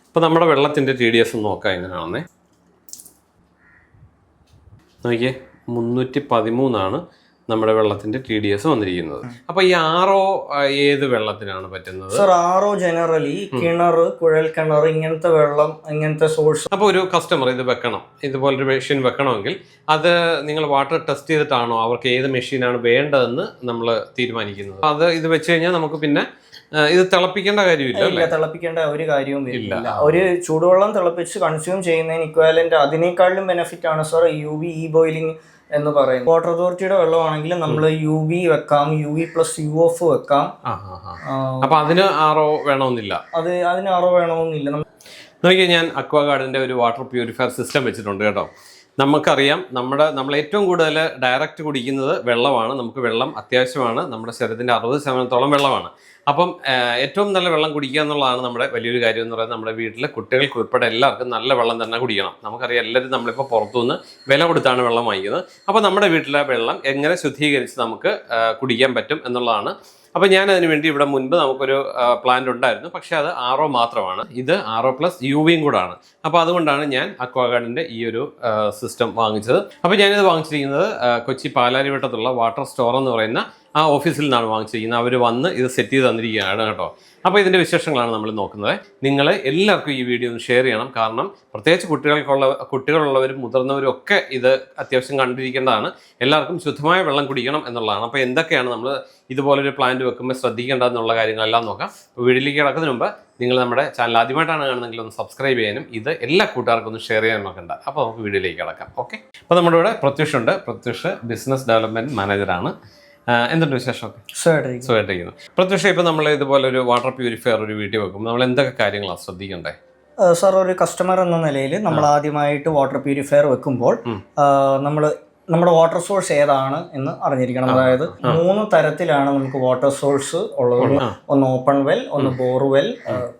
അപ്പോൾ നമ്മുടെ വെള്ളത്തിന്റെ ടി ഡി എസ് നോക്കാം എങ്ങനെയാണെന്നേ. നോക്കിയേ മുന്നൂറ്റി പതിമൂന്നാണ്. നമ്മുടെ വെള്ളത്തിന്റെ ടി ഡി എസ് വന്നിരിക്കുന്നത്. അപ്പൊ ഈ ആറോ ഏത് വെള്ളത്തിനാണ് പറ്റുന്നത്? സർ ആറോ ജനറലി കിണർ കുഴൽ കിണർ ഇങ്ങനത്തെ വെള്ളം ഇങ്ങനത്തെ സോഴ്സ് അപ്പൊ ഒരു കസ്റ്റമർ ഇത് വെക്കണം. ഇതുപോലൊരു മെഷീൻ വെക്കണമെങ്കിൽ അത് നിങ്ങൾ വാട്ടർ ടെസ്റ്റ് ചെയ്തിട്ടാണോ അവർക്ക് ഏത് മെഷീനാണ് വേണ്ടതെന്ന് നമ്മൾ തീരുമാനിക്കുന്നത്. അത് ഇത് വെച്ച് കഴിഞ്ഞാൽ നമുക്ക് പിന്നെ ഇത് തിളപ്പിക്കേണ്ട കാര്യമില്ല ഇല്ല തിളപ്പിക്കേണ്ട ഒരു കാര്യവും ഇല്ല. ഒരു ചൂടുവെള്ളം തിളപ്പിച്ച് കൺസ്യൂം ചെയ്യുന്നതിന് ഇക്വാലന്റ് അതിനേക്കാളും ബെനിഫിറ്റ് ആണ് sir U V E boiling എന്ന് പറയുന്നത് വാട്ടർ അതോറിറ്റിയുടെ വെള്ളമാണെങ്കിൽ നമ്മൾ യു വി വെക്കാം U V plus U F വെക്കാം. അപ്പോൾ അതിന് ആറോ വേണമെന്നില്ല അത് അതിന് ആറോ വേണമെന്നില്ല നോക്കിയാൽ ഞാൻ അക്വാ ഗാർഡിന്റെ ഒരു വാട്ടർ പ്യൂരിഫയർ സിസ്റ്റം വെച്ചിട്ടുണ്ട് കേട്ടോ. നമുക്കറിയാം നമ്മുടെ നമ്മൾ ഏറ്റവും കൂടുതൽ ഡയറക്റ്റ് കുടിക്കുന്നത് വെള്ളമാണ്. നമുക്ക് വെള്ളം അത്യാവശ്യമാണ്. നമ്മുടെ ശരീരത്തിന്റെ അറുപത് ശതമാനത്തോളം വെള്ളമാണ്. അപ്പം ഏറ്റവും നല്ല വെള്ളം കുടിക്കുക എന്നുള്ളതാണ് നമ്മുടെ വലിയൊരു കാര്യം എന്ന് പറയുന്നത്. നമ്മുടെ വീട്ടിലെ കുട്ടികൾക്ക് ഉൾപ്പെടെ എല്ലാവർക്കും നല്ല വെള്ളം തന്നെ കുടിക്കണം. നമുക്കറിയാം എല്ലാവരും നമ്മളിപ്പോൾ പുറത്തുനിന്ന് വില കൊടുത്താണ് വെള്ളം വാങ്ങിക്കുന്നത്. അപ്പോൾ നമ്മുടെ വീട്ടിലെ വെള്ളം എങ്ങനെ ശുദ്ധീകരിച്ച് നമുക്ക് കുടിക്കാൻ പറ്റും എന്നുള്ളതാണ് അപ്പോൾ ഞാൻ അതിന് വേണ്ടി ഇവിടെ മുൻപ് നമുക്കൊരു പ്ലാന്റ് ഉണ്ടായിരുന്നു. പക്ഷേ അത് ആറോ മാത്രമാണ്. ഇത് ആറോ പ്ലസ് യു വിയും കൂടാണ്. അപ്പോൾ അതുകൊണ്ടാണ് ഞാൻ അക്വാഗാർഡിന്റെ ഈ ഒരു സിസ്റ്റം വാങ്ങിച്ചത്. അപ്പോൾ ഞാനിത് വാങ്ങിച്ചിരിക്കുന്നത് കൊച്ചി പാലാരിവട്ടത്തുള്ള വാട്ടർ സ്റ്റോർ എന്ന് പറയുന്ന ആ ഓഫീസിൽ നിന്നാണ് വാങ്ങിച്ചിരിക്കുന്നത്. അവർ വന്ന് ഇത് സെറ്റ് ചെയ്ത് തന്നിരിക്കുകയാണ് കേട്ടോ. അപ്പോൾ ഇതിന്റെ വിശേഷങ്ങളാണ് നമ്മൾ നോക്കുന്നത്. നിങ്ങൾ എല്ലാവർക്കും ഈ വീഡിയോ ഒന്ന് ഷെയർ ചെയ്യണം. കാരണം പ്രത്യേകിച്ച് കുട്ടികൾക്കുള്ള കുട്ടികളുള്ളവരും മുതിർന്നവരും ഒക്കെ ഇത് അത്യാവശ്യം കണ്ടിരിക്കേണ്ടതാണ്. എല്ലാവർക്കും ശുദ്ധമായ വെള്ളം കുടിക്കണം എന്നുള്ളതാണ്. അപ്പോൾ എന്തൊക്കെയാണ് നമ്മൾ ഇതുപോലൊരു പ്ലാന്റ് വെക്കുമ്പോൾ ശ്രദ്ധിക്കേണ്ടതെന്നുള്ള കാര്യങ്ങളെല്ലാം നോക്കാം. വീട്ടിലേക്ക് കിടക്കുന്നതിന് മുമ്പ് നിങ്ങൾ നമ്മുടെ ചാനൽ ആദ്യമായിട്ടാണ് കാണുന്നതെങ്കിൽ ഒന്ന് സബ്സ്ക്രൈബ് ചെയ്യാനും ഇത് എല്ലാ കൂട്ടുകാർക്കും ഒന്ന് ഷെയർ ചെയ്യാനും ഒക്കെ ഉണ്ട് അപ്പോൾ നമുക്ക് വീഡിയോയിലേക്ക് കിടക്കാം. ഓക്കെ അപ്പോൾ നമ്മുടെ ഇവിടെ പ്രത്യുഷ് ഉണ്ട് പ്രത്യുഷ് ബിസിനസ് ഡെവലപ്മെന്റ് മാനേജറാണ് എന്തുണ്ട് വിശേഷമൊക്കെ? സുഖമായിട്ടിരിക്കും. സുഖമായിട്ടിരിക്കുന്നു. പ്രത്യുഷ ഇപ്പം നമ്മൾ ഇതുപോലെ ഒരു വാട്ടർ പ്യൂരിഫയർ ഒരു വീട്ടിൽ വെക്കും നമ്മൾ എന്തൊക്കെ കാര്യങ്ങളാണ് ശ്രദ്ധിക്കണ്ടേ? സാർ സർ ഒരു കസ്റ്റമർ എന്ന നിലയിൽ നമ്മൾ ആദ്യമായിട്ട് വാട്ടർ പ്യൂരിഫയർ വെക്കുമ്പോൾ നമ്മൾ നമ്മുടെ വാട്ടർ സോഴ്സ് ഏതാണ് എന്ന് അറിഞ്ഞിരിക്കണം. അതായത് മൂന്ന് തരത്തിലാണ് നമുക്ക് വാട്ടർ സോഴ്സ് ഉള്ളത്. ഒന്ന് ഓപ്പൺ വെൽ ഒന്ന് ബോർവെൽ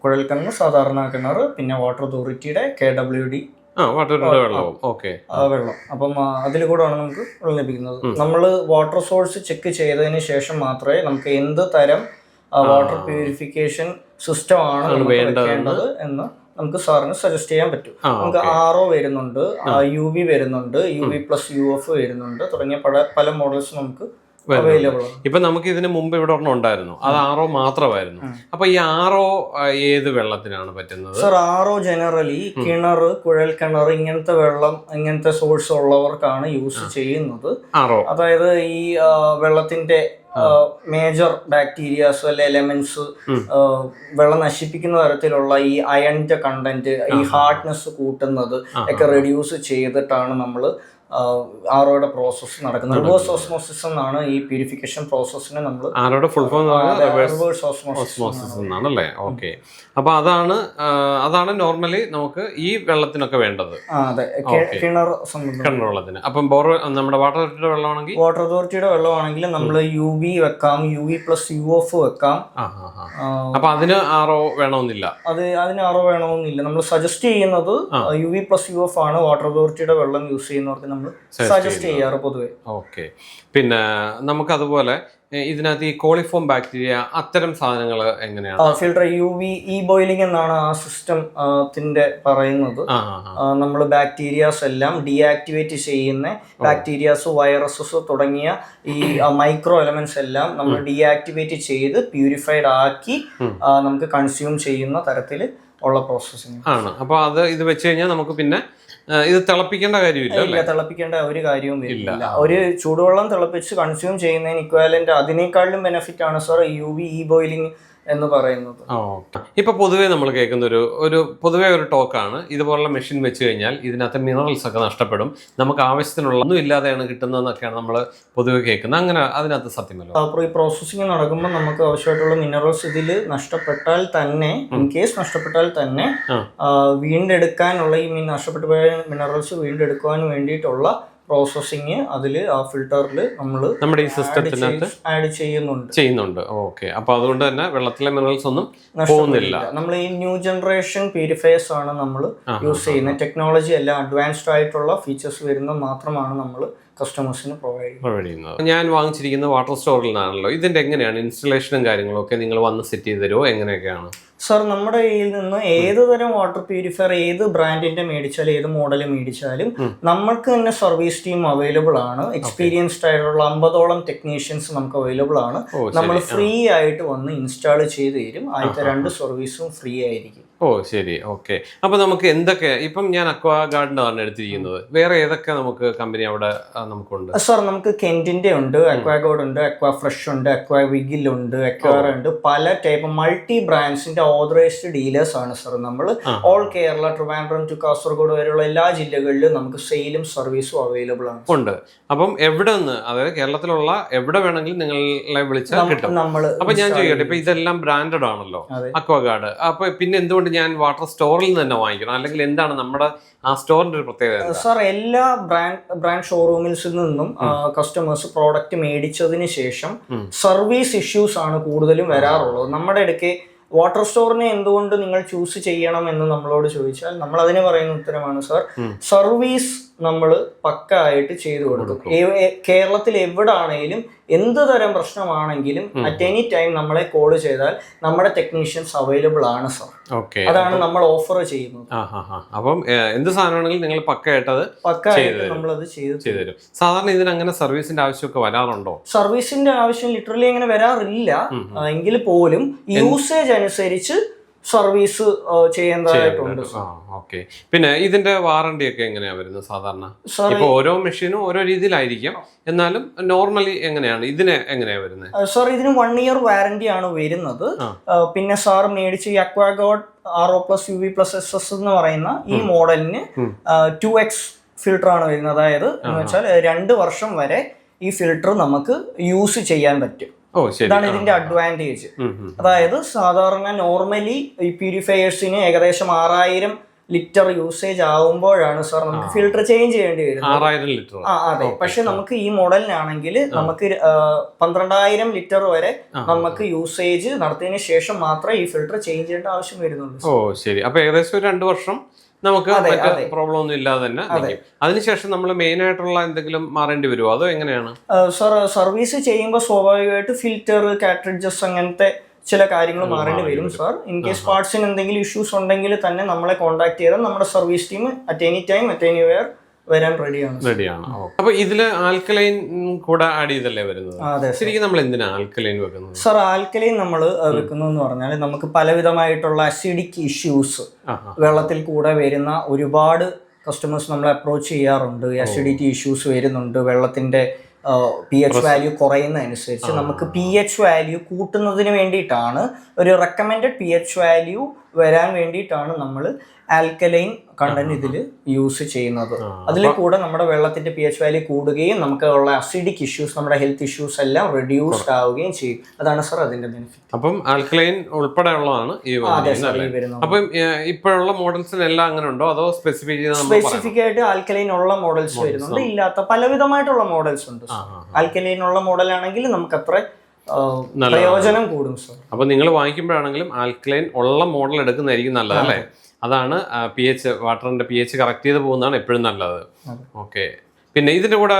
കുഴൽ കിണർ സാധാരണ കിണർ പിന്നെ വാട്ടർ അതോറിറ്റിയുടെ കെ ഡബ്ല്യു ഡി വെള്ളം. അപ്പം അതിൽ കൂടെയാണ് നമുക്ക് വെള്ളം ലഭിക്കുന്നത്. നമ്മൾ വാട്ടർ സോഴ്സ് ചെക്ക് ചെയ്തതിന് ശേഷം മാത്രമേ നമുക്ക് എന്ത് തരം വാട്ടർ പ്യൂരിഫിക്കേഷൻ സിസ്റ്റം ആണ് വേണ്ടത് എന്ന് നമുക്ക് സാറിന് സജസ്റ്റ് ചെയ്യാൻ പറ്റും. നമുക്ക് ആർ ഒ വരുന്നുണ്ട് യു വി വരുന്നുണ്ട് U V plus U F വരുന്നുണ്ട് തുടങ്ങിയ പല പല മോഡൽസ് നമുക്ക് ഇപ്പൊ നമുക്ക് ഇതിന് മുമ്പ് ഇവിടെ ഒരെണ്ണം ഉണ്ടായിരുന്നു. അത് ആറോ മാത്രമായിരുന്നു. അപ്പൊ ഈ ആറോ ഏത് വെള്ളത്തിനാണ് പറ്റുന്നത്? സർ ആറോ ജനറലി കിണർ കുഴൽ കിണർ ഇങ്ങനത്തെ വെള്ളം ഇങ്ങനത്തെ സോഴ്സ് ഉള്ളവർക്കാണ് യൂസ് ചെയ്യുന്നത്. ആറോ. അതായത് ഈ വെള്ളത്തിന്റെ മേജർ ബാക്ടീരിയാസ് അല്ലെ എലമെന്റ്സ് വെള്ളം നശിപ്പിക്കുന്ന തരത്തിലുള്ള ഈ അയണിന്റെ കണ്ടന്റ് ഈ ഹാർഡ്നെസ് കൂട്ടുന്നത് ഒക്കെ റെഡ്യൂസ് ചെയ്തിട്ടാണ് നമ്മൾ ആറോയുടെ പ്രോസസ്സ് നടക്കുന്നത്. റിവേഴ്സ് ഓസ്മോസിസ് എന്നാണ് ഈ പ്യൂരിഫിക്കേഷൻ പ്രോസസ്സിനെ നമ്മൾ ആറോയുടെ ഫുൾ ഫോം റിവേഴ്സ് ഓസ്മോസിസ് എന്നാണ്. അല്ലേ ഓക്കെ അപ്പൊ അതാണ് അതാണ് നോർമലി നമുക്ക് ഈ വെള്ളത്തിനൊക്കെ വേണ്ടത്. അതെ. കിണർ കിണർ വെള്ളത്തിന് അപ്പം ബോർ നമ്മുടെ വാട്ടർ അതോറിറ്റിയുടെ വെള്ളമാണെങ്കിൽ? വാട്ടർ അതോറിറ്റിയുടെ വെള്ളമാണെങ്കിൽ നമ്മൾ യു വി വെക്കാം U V plus U F വെക്കാം. അപ്പൊ അതിന് ആറോ വേണമെന്നില്ല അത് അതിന് ആറോ വേണമെന്നില്ല നമ്മൾ സജസ്റ്റ് ചെയ്യുന്നത് U V plus U F ആണ്. വാട്ടർ അതോറിറ്റിയുടെ വെള്ളം യൂസ് ചെയ്യുന്നവർക്ക് നമ്മൾ സജസ്റ്റ് ചെയ്യാറ് പൊതുവെ. ഓക്കെ പിന്നെ നമുക്കതുപോലെ എ, ഇതിനകത്ത് ഈ കോളിഫോം ബാക്ടീരിയ അത്തരം സാധനങ്ങൾ എങ്ങനെയാണ് filter U V E boiling എന്നാണ് ആ സിസ്റ്റം ത്തിന്റെ പറയുന്നത്. നമ്മൾ ബാക്ടീരിയാസ് എല്ലാം ഡീആക്ടിവേറ്റ് ചെയ്യുന്ന ബാക്ടീരിയാസ് വൈറസസ് തുടങ്ങിയ ഈ മൈക്രോ എലമെന്റ്സ് എല്ലാം നമ്മൾ ഡീആക്ടിവേറ്റ് ചെയ്ത് പ്യൂരിഫൈഡ് ആക്കി നമുക്ക് കൺസ്യൂം ചെയ്യുന്ന തരത്തിൽ ഉള്ള പ്രോസസ്സിങ് ആണ്. അപ്പോൾ അത് ഇത് വെച്ച് കഴിഞ്ഞാൽ നമുക്ക് പിന്നെ ഇത് തിളപ്പിക്കേണ്ട കാര്യമില്ല ഇല്ല തിളപ്പിക്കേണ്ട ഒരു കാര്യവും ഇല്ല. ഒരു ചൂടുവെള്ളം തിളപ്പിച്ച് കൺസ്യൂം ചെയ്യുന്നതിന് ഇക്വാലന്റ് അതിനേക്കാളും ബെനിഫിറ്റ് ആണ് sir U V E boiling എന്ന് പറയുന്നത്. ഇപ്പൊ പൊതുവേ നമ്മൾ കേൾക്കുന്ന ഒരു ഒരു പൊതുവേ ഒരു ടോക്കാണ്. ഇതുപോലുള്ള മെഷീൻ വെച്ച് കഴിഞ്ഞാൽ ഇതിനകത്ത് മിനറൽസ് ഒക്കെ നഷ്ടപ്പെടും. നമുക്ക് ആവശ്യത്തിനുള്ള ഒന്നും ഇല്ലാതെയാണ് കിട്ടുന്നതെന്നൊക്കെയാണ് നമ്മൾ പൊതുവെ കേൾക്കുന്നത്. അങ്ങനെ അതിനകത്ത് സത്യമല്ല. അപ്പോൾ ഈ പ്രോസസ്സിങ് നടക്കുമ്പോൾ നമുക്ക് ആവശ്യമായിട്ടുള്ള മിനറൽസ് ഇതിൽ നഷ്ടപ്പെട്ടാൽ തന്നെ ഇൻ കേസ് നഷ്ടപ്പെട്ടാൽ തന്നെ വീണ്ടെടുക്കാനുള്ള ഈ മീൻ നഷ്ടപ്പെട്ടു പോയ മിനറൽസ് വീണ്ടെടുക്കുവാൻ വേണ്ടിയിട്ടുള്ള പ്രോസസ്സിങ് അതിൽ ആ ഫിൽട്ടറിൽ നമ്മൾ നമ്മുടെ ഈ സിസ്റ്റത്തിനകത്ത് ആഡ് ചെയ്യുന്നുണ്ട്. ചെയ്യുന്നുണ്ട്. ഓക്കെ. അപ്പോൾ അതുകൊണ്ട് തന്നെ വെള്ളത്തിലെ മിനറൽസ് ഒന്നും പോകുന്നില്ല. നമ്മൾ ഈ ന്യൂ ജനറേഷൻ പ്യൂരിഫയേഴ്സ് ആണ് നമ്മൾ യൂസ് ചെയ്യുന്ന ടെക്നോളജി എല്ലാം അഡ്വാൻസ്ഡ് ആയിട്ടുള്ള ഫീച്ചേഴ്സ് വരുന്ന മാത്രമാണ് നമ്മൾ കസ്റ്റമേഴ്സിന് പ്രൊവൈഡ് ചെയ്യുന്നത്. പ്രൊവൈഡ് ചെയ്യുന്നത്. ഞാൻ വാങ്ങിച്ചിരിക്കുന്ന വാട്ടർ സ്റ്റോറിൽ നിന്നാണല്ലോ. ഇതിന്റെ എങ്ങനെയാണ് ഇൻസ്റ്റലേഷനും കാര്യങ്ങളും ഒക്കെ നിങ്ങൾ വന്ന് സെറ്റ് ചെയ്ത് തരുമോ എങ്ങനെയൊക്കെയാണ്? സർ നമ്മുടെ കയ്യിൽ നിന്ന് ഏത് തരം വാട്ടർ പ്യൂരിഫയർ ഏത് ബ്രാൻഡിന്റെ മേടിച്ചാലും ഏത് മോഡൽ മേടിച്ചാലും നമ്മൾക്ക് തന്നെ സർവീസ് ടീം അവൈലബിൾ ആണ്. എക്സ്പീരിയൻസ്ഡ് ആയിട്ടുള്ള അമ്പതോളം ടെക്നീഷ്യൻസ് നമുക്ക് അവൈലബിൾ ആണ്. നമ്മൾ ഫ്രീ ആയിട്ട് വന്ന് ഇൻസ്റ്റാൾ ചെയ്ത് തരും. ആദ്യത്തെ രണ്ട് സർവീസും ഫ്രീ ആയിരിക്കും. ഓ ശരി. ഓക്കെ. അപ്പൊ നമുക്ക് എന്തൊക്കെ ഇപ്പം ഞാൻ അക്വാ ഗാർഡിന്റെ ആണ് എടുത്തിരിക്കുന്നത്. വേറെ ഏതൊക്കെ നമുക്ക് കമ്പനി അവിടെ നമുക്കുണ്ട്? സാർ നമുക്ക് കെന്റിന്റെ ഉണ്ട് അക്വാ ഗോഡ് ഉണ്ട് അക്വാ ഫ്രഷ് ഉണ്ട് അക്വാ വിഗിൽ ഉണ്ട് അക്വാർ ഉണ്ട്. പല ടൈപ്പ് മൾട്ടി ബ്രാൻഡ്സിന്റെ ഓതറൈസ്ഡ് ഡീലേഴ്സ് ആണ് സാർ നമ്മൾ ഓൾ കേരള ട്രിവാൻഡ്രം ടു കാസർഗോഡ് വരെയുള്ള എല്ലാ ജില്ലകളിലും നമുക്ക് സെയിലും സർവീസും അവൈലബിൾ ആണ് ഉണ്ട്. അപ്പം എവിടെ നിന്ന് അതായത് കേരളത്തിലുള്ള എവിടെ വേണമെങ്കിലും നിങ്ങളെ വിളിച്ചാൽ കിട്ടും. അപ്പൊ ഞാൻ ചോദിക്കട്ടെ ഇപ്പൊ ഇതെല്ലാം ബ്രാൻഡഡ് ആണല്ലോ. അക്വാ ഗാർഡ് അപ്പൊ പിന്നെ എന്തുകൊണ്ട് ഞാൻ വാട്ടർ സ്റ്റോറിൽ നിന്ന് തന്നെ വാങ്ങിക്കണം. അല്ലെങ്കിൽ എന്താണ് നമ്മുടെ ആ സ്റ്റോറിന്റെ ഒരു പ്രത്യേകത? സാർ എല്ലാ ബ്രാൻഡ് ബ്രാൻഡ് ഷോറൂമിൽസിൽ നിന്നും കസ്റ്റമേഴ്സ് പ്രോഡക്റ്റ് മേടിച്ചതിന് ശേഷം സർവീസ് ഇഷ്യൂസ് ആണ് കൂടുതലും വരാറുള്ളത്. നമ്മുടെ ഇടയ്ക്ക് വാട്ടർ സ്റ്റോറിനെ എന്തുകൊണ്ട് നിങ്ങൾ ചൂസ് ചെയ്യണം എന്ന് നമ്മളോട് ചോദിച്ചാൽ നമ്മൾ അതിന് പറയുന്ന ഉത്തരമാണ് സാർ. സർവീസ് നമ്മൾ പക്ക ആയിട്ട് ചെയ്തു കൊടുക്കും. കേരളത്തിൽ എവിടാണെങ്കിലും എന്ത് തരം പ്രശ്നമാണെങ്കിലും അറ്റ് എനി ടൈം നമ്മളെ കോൾ ചെയ്താൽ നമ്മുടെ ടെക്നീഷ്യൻസ് അവൈലബിൾ ആണ് സർ ഓക്കെ അതാണ് നമ്മൾ ഓഫർ ചെയ്യുന്നത്. അപ്പം എന്ത് സാധനമാണെങ്കിലും നിങ്ങൾ പക്കയായിട്ട് അത് പക്ക ആയിട്ട് നമ്മളത് ചെയ്തു ചെയ്തു തരും. സാധാരണ ഇതിന് അങ്ങനെ സർവീസിന്റെ ആവശ്യമൊക്കെ വരാറുണ്ടോ? സർവീസിന്റെ ആവശ്യം ലിറ്ററലി അങ്ങനെ വരാറില്ല. എങ്കിൽ പോലും യൂസേജ് അനുസരിച്ച് സർവീസ് ചെയ്യേണ്ടതായിട്ടുണ്ട്. ഓക്കെ. പിന്നെ ഇതിന്റെ വാറണ്ടി ഒക്കെ എങ്ങനെയാ വരുന്നത് സാധാരണ? ഇപ്പൊ ഓരോ മെഷീനും ഓരോ രീതിയിലായിരിക്കും. എന്നാലും നോർമലി എങ്ങനെയാണ്? ഇതിന് എങ്ങനെയാ വരുന്നത് സാർ ഇതിന് വൺ ഇയർ വാറണ്ടി ആണ് വരുന്നത്. പിന്നെ സാർ മേടിച്ച് Aqua God R O plus U V plus S S എന്ന് പറയുന്ന ഈ മോഡലിന് ടു എക്സ് ഫിൽട്ടർ ആണ് വരുന്നത്. അതായത് എന്ന് വെച്ചാൽ രണ്ട് വർഷം വരെ ഈ ഫിൽട്ടർ നമുക്ക് യൂസ് ചെയ്യാൻ പറ്റും. ഇതാണ് ഇതിന്റെ അഡ്വാന്റേജ്. അതായത് സാധാരണ നോർമലി ഈ പ്യൂരിഫയേഴ്സിന് ഏകദേശം ആറായിരം ലിറ്റർ യൂസേജ് ആവുമ്പോഴാണ് സാർ നമുക്ക് ഫിൽട്ടർ ചേഞ്ച് ചെയ്യേണ്ടി വരുന്നത്. ആ അതെ. പക്ഷെ നമുക്ക് ഈ മോഡലിനാണെങ്കിൽ നമുക്ക് പന്ത്രണ്ടായിരം ലിറ്റർ വരെ നമുക്ക് യൂസേജ് നടത്തിയതിനു ശേഷം മാത്രമേ ഈ ഫിൽട്ടർ ചേഞ്ച് ചെയ്യേണ്ട ആവശ്യം വരുന്നുള്ളൂ ഓ ശരി. അപ്പൊ ഏകദേശം ഒരു രണ്ട് വർഷം നമുക്ക്. പ്രോബ്ലം ഒന്നും ഇല്ലാതെ തന്നെ അതിനുശേഷം നമ്മൾ മെയിൻ ആയിട്ടുള്ള എന്തെങ്കിലും മാറേണ്ടി വരുമോ അതോ എങ്ങനെയാണ്? സാർ സർവീസ് ചെയ്യുമ്പോൾ സ്വാഭാവികമായിട്ട് ഫിൽറ്റർ കാട്രിഡ്ജസ് അങ്ങനത്തെ ചില കാര്യങ്ങൾ മാറേണ്ടി വരും സാർ ഇൻ കേസ് പാർട്സിന് എന്തെങ്കിലും ഇഷ്യൂസ് ഉണ്ടെങ്കിൽ തന്നെ നമ്മളെ കോൺടാക്ട് ചെയ്താൽ നമ്മുടെ service team at any time at any where വരാൻ റെഡിയാണ് റെഡിയാണ് അപ്പൊ ഇതിൽ ആൽക്കലൈൻ കൂടെ ആഡ് ചെയ്തല്ലേ വരുന്നത്? ശരിക്കും നമ്മൾ എന്തിനാ ആൽക്കലൈൻ വെക്കുന്നത്? സർ ആൽക്കലൈൻ നമ്മൾ വെക്കുന്നു എന്ന് പറഞ്ഞാൽ നമുക്ക് പലവിധമായിട്ടുള്ള അസിഡിക് ഇഷ്യൂസ് വെള്ളത്തിൽ കൂടെ വരുന്ന ഒരുപാട് കസ്റ്റമേഴ്സ് നമ്മൾ അപ്രോച്ച് ചെയ്യാറുണ്ട്. അസിഡിറ്റി ഇഷ്യൂസ് വരുന്നുണ്ട്. വെള്ളത്തിന്റെ പി എച്ച് വാല്യൂ കുറയുന്നതനുസരിച്ച് നമുക്ക് പി എച്ച് വാല്യൂ കൂട്ടുന്നതിന് വേണ്ടിയിട്ടാണ് ഒരു റെക്കമെൻഡഡ് പി എച്ച് വാല്യൂ വരാൻ വേണ്ടിയിട്ടാണ് നമ്മൾ ആൽക്കലൈൻ കണ്ടന്റ് ഇതിൽ യൂസ് ചെയ്യുന്നത്. അതിൽ കൂടെ നമ്മുടെ വെള്ളത്തിന്റെ പി എച്ച് വാല്യൂ കൂടുകയും നമുക്ക് ഉള്ള അസിഡിക് ഇഷ്യൂസ് നമ്മുടെ ഹെൽത്ത് ഇഷ്യൂസ് എല്ലാം റെഡ്യൂസ്ഡ് ആവുകയും ചെയ്യും. അതാണ് സർ അതിന്റെ ബെനിഫിറ്റ് അപ്പം ആൽക്കലൈൻ ഉൾപ്പെടെ ഉള്ളതാണ് ഈ അപ്പം ഇപ്പോഴുള്ള മോഡൽസിനെല്ലാം അങ്ങനെ ഉണ്ടോ? അതോ സ്പെസിഫിക് സ്പെസിഫിക് ആയിട്ട് ആൽക്കലൈൻ ഉള്ള മോഡൽസ് വരുന്നുണ്ട്. ഇല്ലാത്ത പലവിധമായിട്ടുള്ള മോഡൽസ് ഉണ്ട് ആൽക്കലൈൻ ഉള്ള മോഡൽ ആണെങ്കിൽ നമുക്ക് അത്ര പ്രയോജനം കൂടും സർ അപ്പൊ നിങ്ങൾ വാങ്ങിക്കുമ്പോഴാണെങ്കിലും ആൽക്കലൈൻ ഉള്ള മോഡൽ എടുക്കുന്നതായിരിക്കും നല്ലത് അല്ലേ? അതാണ് പി എച്ച് വാട്ടറിന്റെ പി എച്ച് കറക്റ്റ് ചെയ്ത് പോകുന്നതാണ് എപ്പോഴും നല്ലത്. ഓക്കെ പിന്നെ ഇതിന്റെ കൂടെ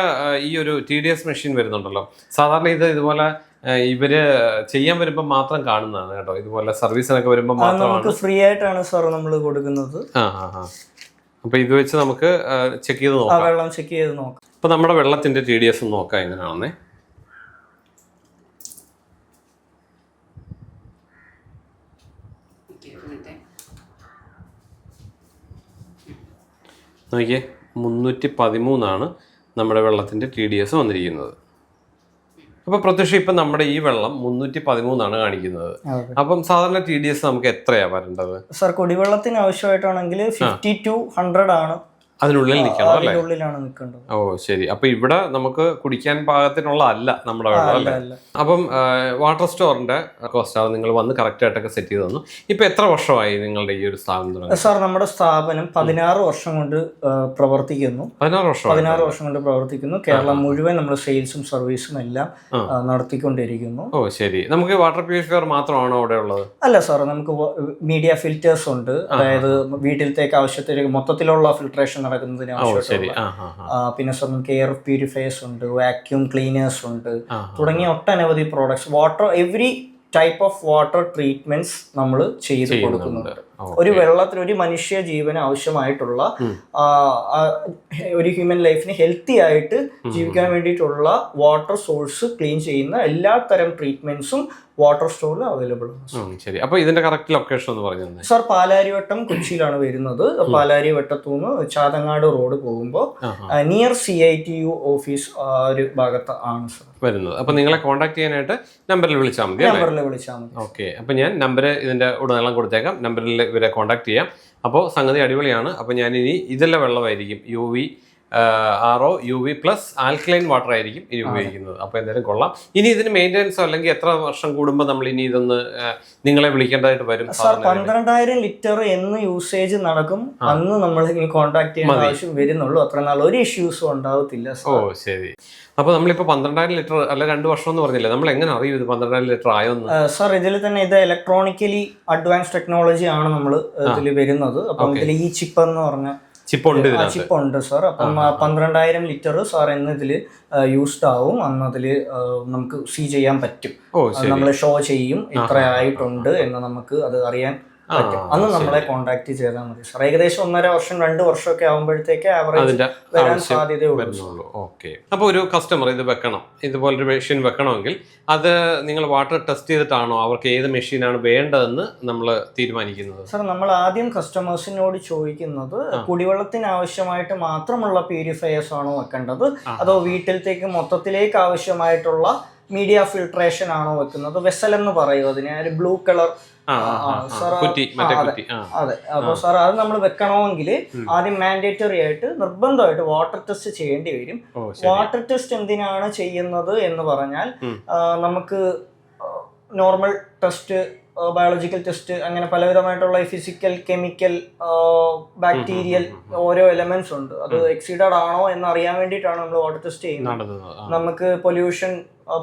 ഈ ഒരു ടി ഡി എസ് മെഷീൻ വരുന്നുണ്ടല്ലോ. സാധാരണ ഇത് ഇതുപോലെ ഇവർ ചെയ്യാൻ വരുമ്പോൾ മാത്രം കാണുന്നതാണ് കേട്ടോ. ഇതുപോലെ സർവീസിനൊക്കെ വരുമ്പോൾ മാത്രം മാത്രമാണ്. ഫ്രീ ആയിട്ടാണ് സാർ നമ്മൾ കൊടുക്കുന്നത്. ആ ആ ആ. അപ്പൊ ഇത് വെച്ച് നമുക്ക് ചെക്ക് ചെയ്ത് നോക്കാം. വെള്ളം ചെക്ക് ചെയ്ത് നോക്കാം. അപ്പൊ നമ്മുടെ വെള്ളത്തിന്റെ ടി ഡി എസ് നോക്കാം എങ്ങനെയാണെന്നേ. നോക്കിയേ മുന്നൂറ്റി പതിമൂന്നാണ് നമ്മുടെ വെള്ളത്തിന്റെ ടി ഡി എസ് വന്നിരിക്കുന്നത്. അപ്പോൾ പ്രത്യക്ഷം ഇപ്പം നമ്മുടെ ഈ വെള്ളം മുന്നൂറ്റി പതിമൂന്നാണ് കാണിക്കുന്നത് അപ്പം സാധാരണ ടി ഡി എസ് നമുക്ക് എത്രയാ വരേണ്ടത്? സാർ കുടിവെള്ളത്തിന് ആവശ്യമായിട്ടാണെങ്കിൽ ഫിഫ്റ്റി ടു ഹൺഡ്രഡ് ആണ്. അതിനുള്ളിൽ നിൽക്കണം അല്ലേ? നിൽക്കേണ്ടത്. ഓ ശരി. അപ്പൊ ഇവിടെ നമുക്ക് കുടിക്കാൻ പാകത്തിനുള്ള അല്ല നമ്മുടെ വെള്ളം അല്ല അപ്പം വാട്ടർ സ്റ്റോറിന്റെ കോസ്റ്റ് അത് നിങ്ങൾ വന്ന് കറക്റ്റ് ആയിട്ടൊക്കെ സെറ്റ് ചെയ്തു തന്നു. ഇപ്പൊ എത്ര വർഷമായി നിങ്ങളുടെ ഈ ഒരു സ്ഥാപനം തുടങ്ങി സാർ നമ്മുടെ സ്ഥാപനം പതിനാറ് വർഷം കൊണ്ട് പ്രവർത്തിക്കുന്നു. പതിനാറ് വർഷം പതിനാറ് വർഷം കൊണ്ട് പ്രവർത്തിക്കുന്നു. കേരളം മുഴുവൻ നമ്മൾ സെയിൽസും സർവീസും എല്ലാം നടത്തിക്കൊണ്ടിരിക്കുന്നു. ഓ ശരി. നമുക്ക് വാട്ടർ പ്യൂരിഫയർ മാത്രമാണോ അവിടെ ഉള്ളത്? അല്ല സാർ നമുക്ക് മീഡിയ ഫിൽറ്റേഴ്സ് ഉണ്ട്. അതായത് വീട്ടിലത്തേക്ക് ആവശ്യത്തിന് മൊത്തത്തിലുള്ള ഫിൽട്രേഷൻ നടക്കുന്നതിന് ആവശ്യമായിട്ടുള്ള പിന്നെ സ്വന്തം കെയർ എയർ പ്യൂരിഫയേഴ്സ് ഉണ്ട് വാക്യൂം ക്ലീനേഴ്സ് ഉണ്ട്. തുടങ്ങിയ ഒട്ടനവധി products water every type of water treatments നമ്മൾ ചെയ്ത് കൊടുക്കുന്നുണ്ട്. ഒരു വെള്ളത്തിന് ഒരു മനുഷ്യ ജീവന് ആവശ്യമായിട്ടുള്ള ഒരു ഹ്യൂമൻ ലൈഫിന് ഹെൽത്തി ആയിട്ട് ജീവിക്കാൻ വേണ്ടിയിട്ടുള്ള വാട്ടർ സോഴ്സ് ക്ലീൻ ചെയ്യുന്ന എല്ലാ തരം ട്രീറ്റ്മെന്റ്സും വാട്ടർ സ്റ്റോറിൽ അവൈലബിൾ ആണ്. ശരി. അപ്പോൾ ഇതിന്റെ കറക്റ്റ് ലൊക്കേഷൻ എന്ന് പറഞ്ഞു സർ പാലാരിവട്ടം കൊച്ചിയിലാണ് വരുന്നത്. പാലാരിവട്ടത്തുനിന്ന് ചാതങ്ങാട് റോഡ് പോകുമ്പോൾ near C I T U office ആ ഒരു ഭാഗത്ത് ആണ് സാർ വരുന്നത്. അപ്പൊ നിങ്ങളെ കോൺടാക്ട് ചെയ്യാനായിട്ട് നമ്പറിൽ വിളിച്ചാൽ മതി നമ്പറിൽ വിളിച്ചാൽ മതി. ഓക്കെ അപ്പൊ ഞാൻ നമ്പർ ഇതിന്റെ ഉടനീളം കൊടുത്തേക്കാം. നമ്പറിൽ ഇവരെ കോൺടാക്ട് ചെയ്യാം. അപ്പോൾ സംഗതി അടിപൊളിയാണ്. അപ്പോൾ ഞാൻ ഇനി ഇതെല്ലാം വെള്ളമായിരിക്കും. U V R O U V plus alkaline water ആയിരിക്കും ഇനി ഉപയോഗിക്കുന്നത്. അപ്പോൾ എന്തായാലും കൊള്ളാം. ഇനി ഇതിന് മെയിന്റെനൻസോ അല്ലെങ്കിൽ എത്ര വർഷം കൂടുമ്പോൾ നമ്മൾ ഇനി ഇതൊന്ന് നിങ്ങളെ വിളിക്കേണ്ടതായിട്ട് വരും സാർ പന്ത്രണ്ടായിരം ലിറ്റർ എന്ന് യൂസേജ് നടക്കും. അന്ന് നമ്മൾ കോൺടാക്ട് ചെയ്യേണ്ട ആവശ്യം വരുന്നുള്ളൂ. അത്ര നാൾ ഒരു ഇഷ്യൂസും ഉണ്ടാവത്തില്ല ഓ ശരി. അപ്പോൾ നമ്മളിപ്പോൾ പന്ത്രണ്ടായിരം ലിറ്റർ അല്ല രണ്ട് വർഷം എന്ന് പറഞ്ഞില്ലേ? നമ്മൾ എങ്ങനെ അറിയും ഇത് പന്ത്രണ്ടായിരം ലിറ്റർ ആയോന്ന്? സാർ ഇതിൽ തന്നെ ഇത് ഇലക്ട്രോണിക്കലി അഡ്വാൻസ് ടെക്നോളജി ആണ് നമ്മൾ ഇതിൽ വരുന്നത്. അപ്പം ഇതിൽ ഈ ചിപ്പ് എന്ന് പറഞ്ഞ ചിപ്പ് ഉണ്ട് ഇതിനകത്ത്. ചിപ്പ് ഉണ്ട് സാർ. അപ്പം പന്ത്രണ്ടായിരം ലിറ്റർ സാർ എന്ന് ഇതിൽ യൂസ്ഡ് ആവും. അന്ന് അതിൽ നമുക്ക് സീ ചെയ്യാൻ പറ്റും. നമ്മൾ ഷോ ചെയ്യും. ഇത്ര ആയിട്ടുണ്ട് എന്ന് നമുക്ക് അത് അറിയാൻ പറ്റും. അന്ന് നമ്മളെ കോൺടാക്ട് ചെയ്താൽ മതി. സാർ ഏകദേശം ഒന്നര വർഷം രണ്ട് വർഷമൊക്കെ ആകുമ്പോഴത്തേക്ക് ആവറേജ് വരാൻ സാധ്യതയുള്ളൂ വരുന്നുള്ളൂ. ഓക്കെ അപ്പോൾ ഒരു കസ്റ്റമർ ഇത് വെക്കണം. ഇതുപോലൊരു മെഷീൻ വെക്കണമെങ്കിൽ അത് നിങ്ങൾ വാട്ടർ ടെസ്റ്റ് ചെയ്തിട്ടാണോ? അവർക്ക് ഏത് മെഷീനാണ് വേണ്ടതെന്ന് നമ്മൾ തീരുമാനിക്കുന്നത്? സാർ നമ്മൾ ആദ്യം കസ്റ്റമേഴ്സിനോട് ചോദിക്കുന്നത് കുടിവെള്ളത്തിന് ആവശ്യമായിട്ട് മാത്രമുള്ള പ്യൂരിഫയേഴ്സ് ആണോ വെക്കേണ്ടത്? അതോ വീട്ടിലത്തേക്ക് മൊത്തത്തിലേക്ക് ആവശ്യമായിട്ടുള്ള മീഡിയ ഫിൽട്രേഷൻ ആണോ വെക്കുന്നത്? വെസൽ എന്ന് പറയും അതിന്. ഒരു ബ്ലൂ കളർ അതെ. അപ്പോൾ സാർ അത് നമ്മൾ വെക്കണമെങ്കിൽ ആദ്യം മാൻഡേറ്ററി ആയിട്ട് നിർബന്ധമായിട്ട് വാട്ടർ ടെസ്റ്റ് ചെയ്യേണ്ടി വരും. വാട്ടർ ടെസ്റ്റ് എന്തിനാണ് ചെയ്യുന്നത് എന്ന് പറഞ്ഞാൽ നമുക്ക് നോർമൽ ടെസ്റ്റ് ബയോളജിക്കൽ ടെസ്റ്റ് അങ്ങനെ പലവിധമായിട്ടുള്ള ഫിസിക്കൽ കെമിക്കൽ ബാക്ടീരിയൽ ഓരോ എലമെന്റ്സ് ഉണ്ട്. അത് എക്സീഡഡ് ആണോ എന്ന് അറിയാൻ വേണ്ടിയിട്ടാണ് നമ്മൾ വാട്ടർ ടെസ്റ്റ് ചെയ്യുന്നത്. നമുക്ക് പൊല്യൂഷൻ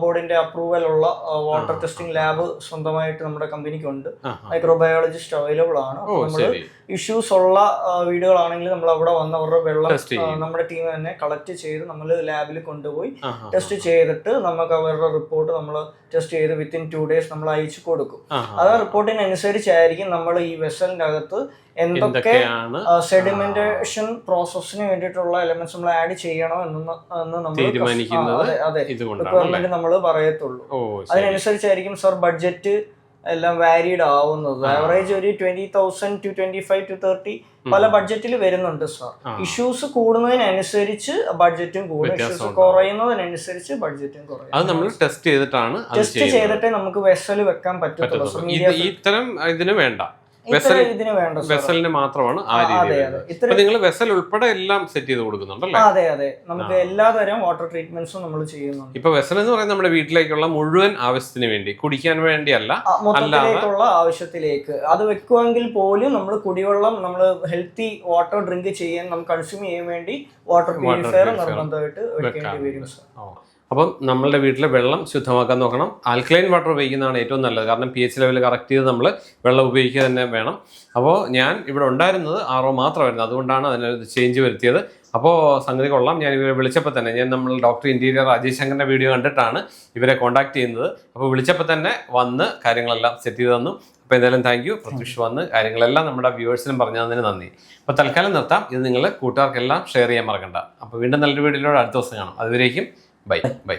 ബോർഡിന്റെ അപ്രൂവൽ ഉള്ള വാട്ടർ ടെസ്റ്റിംഗ് ലാബ് സ്വന്തമായിട്ട് നമ്മുടെ കമ്പനിക്ക് ഉണ്ട്. മൈക്രോബയോളജിസ്റ്റ് അവൈലബിൾ ആണ്. നമ്മൾ ഇഷ്യൂസ് ഉള്ള വീടുകളാണെങ്കിൽ നമ്മൾ അവിടെ വന്ന് അവരുടെ വെള്ളം നമ്മുടെ ടീം തന്നെ കളക്ട് ചെയ്ത് നമ്മൾ ലാബിൽ കൊണ്ടുപോയി ടെസ്റ്റ് ചെയ്തിട്ട് നമുക്ക് അവരുടെ റിപ്പോർട്ട് നമ്മൾ ടെസ്റ്റ് ചെയ്ത് വിത്തിൻ ടു ഡേയ്സ് നമ്മൾ അയച്ചു കൊടുക്കും. അത് റിപ്പോർട്ടിനനുസരിച്ചായിരിക്കും നമ്മൾ ഈ വെസലിന്റെ അകത്ത് എന്തൊക്കെ സെഡിമെന്റേഷൻ പ്രോസസ്സിന് വേണ്ടിയിട്ടുള്ള എലമെന്റ്സ് നമ്മൾ ആഡ് ചെയ്യണോ എന്ന് നമ്മൾ അതെ റിക്വയർമെന്റ് നമ്മൾ പറയത്തുള്ളൂ. അതിനനുസരിച്ചായിരിക്കും സർ ബഡ്ജറ്റ് എല്ലാം വാരീഡ് ആവുന്നത്. ആവറേജ് ഒരു twenty thousand to twenty five to thirty പല ബഡ്ജറ്റിൽ വരുന്നുണ്ട് സാർ. ഇഷ്യൂസ് കൂടുന്നതിനനുസരിച്ച് ബഡ്ജറ്റും കൂടും. ഇഷ്യൂസ് കുറയുന്നതിനനുസരിച്ച് ബഡ്ജറ്റും കുറയും. അത് നമ്മൾ ടെസ്റ്റ് ചെയ്തിട്ടാണ് ടെസ്റ്റ് ചെയ്തിട്ടേ നമുക്ക് വെസൽ വെക്കാൻ പറ്റത്തുള്ളൂ. ഇത്തരം ഇതിന് വേണ്ട. വെസലിന് മാത്രമാണ് ആ രീതിയിൽ നിങ്ങൾ വെസൽ ഉൾപ്പെടെ എല്ലാം സെറ്റ് ചെയ്ത് കൊടുക്കുന്നുണ്ടല്ലേ അതെ അതെ. നമുക്ക് എല്ലാതരം വാട്ടർ ട്രീറ്റ്മെന്റ്സും നമ്മൾ ചെയ്യുന്നുണ്ട്. ഇപ്പൊ വെസൽ എന്ന് പറയുന്നത് നമ്മുടെ വീട്ടിലേക്കുള്ള മുഴുവൻ ആവശ്യത്തിന് വേണ്ടി കുടിക്കാൻ വേണ്ടിയല്ല മൊത്തത്തിലേക്കുള്ള ആവശ്യത്തിലേക്ക്. അത് വെക്കുമെങ്കിൽ പോലും നമ്മൾ കുടിവെള്ളം നമ്മൾ ഹെൽത്തി വാട്ടർ ഡ്രിങ്ക് ചെയ്യാൻ നമുക്ക് കൺസ്യൂം ചെയ്യാൻ വേണ്ടി വാട്ടർ പ്യൂരിഫയർ നിർബന്ധമായിട്ട് വെക്കേണ്ടി വരും അപ്പം നമ്മളുടെ വീട്ടിലെ വെള്ളം ശുദ്ധമാക്കാൻ നോക്കണം. ആൽക്കലൈൻ വാട്ടർ ഉപയോഗിക്കുന്നതാണ് ഏറ്റവും നല്ലത്. കാരണം പി എച്ച് ലെവൽ കറക്റ്റ് ചെയ്ത് നമ്മൾ വെള്ളം ഉപയോഗിക്കുക തന്നെ വേണം. അപ്പോൾ ഞാൻ ഇവിടെ ഉണ്ടായിരുന്നത് ആറോ മാത്രമായിരുന്നു. അതുകൊണ്ടാണ് അതിനൊരു ചേഞ്ച് വരുത്തിയത്. അപ്പോൾ സംഗതി കൊള്ളാം. ഞാൻ ഇവരെ വിളിച്ചപ്പോൾ തന്നെ ഞാൻ നമ്മൾ ഡോക്ടർ ഇന്റീരിയർ രാജേഷ് ശങ്കറിന്റെ വീഡിയോ കണ്ടിട്ടാണ് ഇവരെ കോൺടാക്ട് ചെയ്യുന്നത്. അപ്പോൾ വിളിച്ചപ്പോൾ തന്നെ വന്ന് കാര്യങ്ങളെല്ലാം സെറ്റ് ചെയ്ത് തന്നു. അപ്പോൾ എന്തായാലും താങ്ക് യു പ്രത്യുഷ് വന്ന് കാര്യങ്ങളെല്ലാം നമ്മുടെ വ്യൂവേഴ്സിനും പറഞ്ഞു തന്നതിന് നന്ദി. അപ്പോൾ തൽക്കാലം നിർത്താം. ഇത് നിങ്ങൾ കൂട്ടുകാർക്കെല്ലാം ഷെയർ ചെയ്യാൻ മറക്കണ്ട. അപ്പോൾ വീണ്ടും നല്ലൊരു വീഡിയോയിലൂടെ അടുത്ത ദിവസം കാണാം. അതുവരേക്കും ബൈ ബൈ